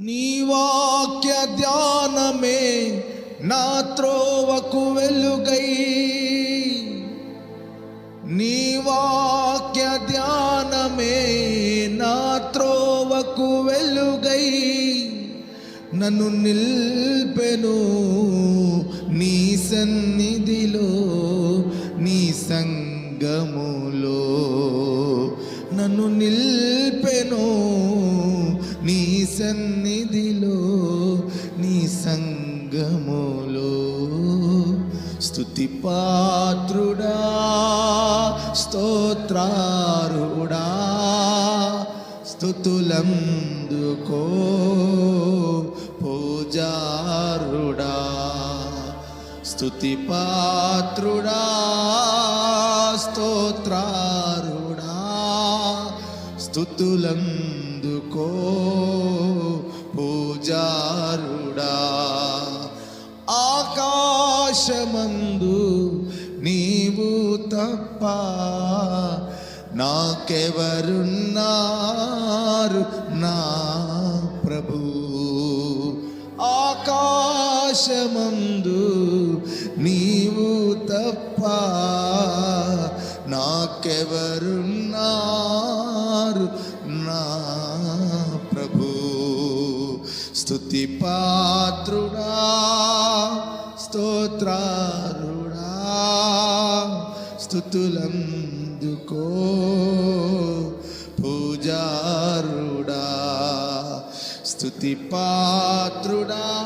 నీ వాక్య ధ్యానమే నా త్రోవకు వెలుగై. నీ వాక్య ధ్యానమే నా త్రోవకు వెలుగై. నన్ను నిల్పెను నీ సన్ని సన్నిధిలో నీ సంగములో స్తుతి పాత్రుడా స్తోత్రారుడా స్థుతులందుకో పూజారుడా స్తుతి పాత్రుడా స్తోత్రారుడా స్థుతులందుకో పూజారుడా. ఆకాశమందు నీవు తప్ప నాకెవరున్నారు నా ప్రభు? ఆకాశమందు నీవు తప్ప నాకెవరున్నా స్థుతి పాత్రుడా స్తోత్రారుడా స్థుతులందుకో పూజారుడా స్థుతి పాత్రుడా.